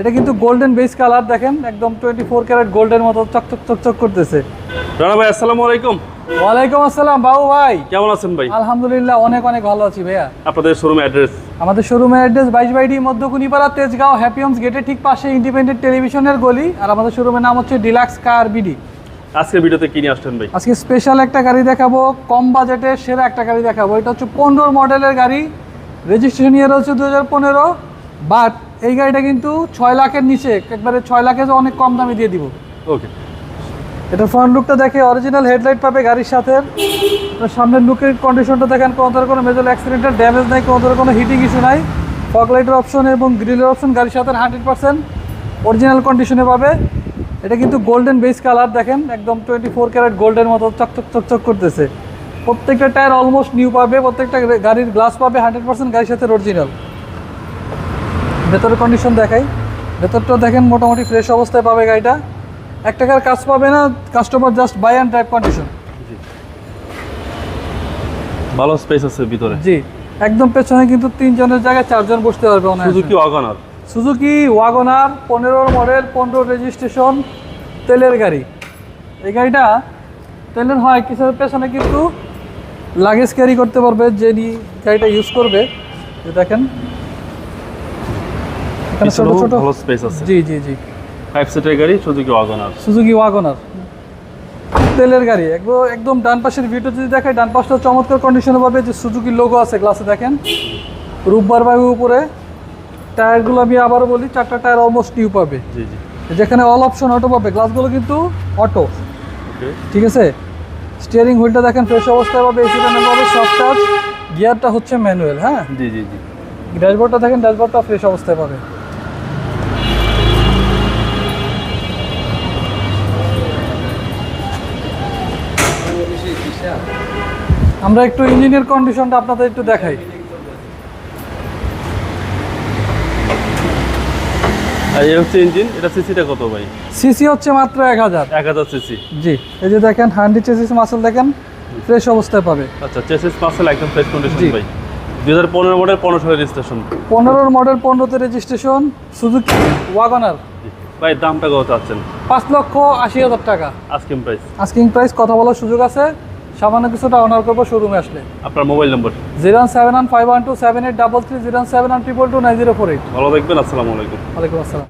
এটা কিন্তু golden base colour দেখেন একদম টোয়েন্টি ফোর ক্যারেট গোল্ডের মতো চকচক চকচক করতেছে। রানা ভাই আসসালামু আলাইকুম। ওয়ালাইকুম আসসালাম বাবু ভাই। কেমন আছেন ভাই? আলহামদুলিল্লাহ অনেক অনেক ভালো আছি ভাইয়া। আপনাদের শোরুম অ্যাড্রেস আমাদের শোরুমের অ্যাড্রেস বাইশ বাইডি মধ্যকুনিপাড়া তেজগাঁও হ্যাপি হোমস গেটের ঠিক পাশে ইন্ডিপেন্ডেন্ট টেলিভিশনের গলি। আর আমাদের শোরুমের নাম হচ্ছে ডিলাক্স কার বিডি আজকের ভিডিওতে কি নিয়ে আসছেন ভাই? আজকে স্পেশাল একটা গাড়ি দেখাবো কম বাজেটে সেরা একটা গাড়ি দেখাবো। এটা হচ্ছে পনেরো মডেলের গাড়ি। রেজিস্ট্রেশন ইয়ার হচ্ছে দু হাজার পনেরো বাট এই গাড়িটা কিন্তু ছয় লাখের নিচে একবারে ছয় লাখে অনেক কম দামে দিয়ে দিব। ওকে এটা ফ্রন্ট লুকটা দেখে অরিজিনাল হেডলাইট পাবে গাড়ির সাথে। সামনের লুকের কন্ডিশনটা দেখেন কোনো ধরনের কোনো মেজর অ্যাক্সিডেন্টের ড্যামেজ নাই কোনো ধরনের কোনো হিটিং ইস্যু নাই। ফগ লাইটের অপশন এবং গ্রিলের অপশন গাড়ির সাথে হান্ড্রেড পার্সেন্ট অরিজিনাল কন্ডিশনে পাবে। এটা কিন্তু গোল্ডেন বেস কালার দেখেন একদম টোয়েন্টি ফোর ক্যারেট গোল্ডের মতো চকচক চকচক করতেছে। প্রত্যেকটা টায়ার অলমোস্ট নিউ পাবে প্রত্যেকটা গাড়ির গ্লাস পাবে হান্ড্রেড পার্সেন্ট গাড়ির সাথে অরিজিনাল ভেতরের কন্ডিশন দেখাই। ভেতরটা দেখেন মোটামুটি ফ্রেশ অবস্থায় পাবে গাড়িটা। এক টাকার কাজ পাবে না customer just buy and drive condition ভালো স্পেস আছে ভিতরে। জি একদম পেছনে কিন্তু তিনজনের জায়গায় চারজন বসতে পারবে সুজুকি ওয়াগনার সুজুকি ওয়াগনার পনেরোর মডেল পনেরো রেজিস্ট্রেশন তেলের গাড়ি। এই গাড়িটা তেলের হয় কিছু পেছনে কিন্তু লাগেজ ক্যারি করতে পারবে যে নি- গাড়িটা ইউজ করবে। দেখেন এখানে ছোট ছোট ভালো স্পেস আছে। জি জি জি। ফাইভ সিটের গাড়ি সুজুকি ওয়াগনার সুজুকি ওয়াগনার তেলের গাড়ি একদম ডান পাশের ভিডিও যদি দেখায় ডান পাশটা চমৎকার কন্ডিশনে পাবে যে সুজুকি লোগো আছে গ্লাসে দেখেন। রূপবার বায়ু উপরে টায়ারগুলো আমি আবারও বলি চারটা টায়ার অলমোস্ট নিউ পাবে। জি জি। যেখানে অল অপশন অটো পাবে গ্লাসগুলো কিন্তু অটো ঠিক আছে? স্টিয়ারিং হুইলটা দেখেন ফ্রেশ অবস্থায় পাবে এসি প্যানেল পাবে সফট টাচ গিয়ারটা হচ্ছে ম্যানুয়াল হ্যাঁ? জি জি জি। ড্যাশবোর্ডটা দেখেন ড্যাশবোর্ডটা ফ্রেশ অবস্থায় পাবে। আমরা একটু ইঞ্জিনের কন্ডিশনটা আপনাদের একটু দেখাই। হচ্ছে ইঞ্জিন এটা সিসিটা কত ভাই? সিসি হচ্ছে মাত্র এক হাজার। এক হাজার সিসি জি এই যে দেখেন হান্ডি চেসিস মাসেল দেখেন ফ্রেশ অবস্থায় পাবে। আচ্ছা চেসিস একদম ফ্রেশ কন্ডিশন ভাই। দুই হাজার পনেরো মডেল পনেরো সালের রেজিস্ট্রেশন পনেরোর মডেল পনেরোতে রেজিস্ট্রেশন সুজুকি ওয়াগনার ভাই দামটা কত চাচ্ছেন? পাঁচ লক্ষ আশি হাজার টাকা। প্রাইস আস্কিং প্রাইস কথা বলার সুযোগ আছে। সামান্য কিছুটা অনার করব শোরুমে আসলে। আপনার mobile number zero seven one five one two seven eight double three zero seven one triple two nine zero four eight. ভালো থাকবেন আসসালামু আলাইকুম। ওয়ালাইকুম আসসালাম।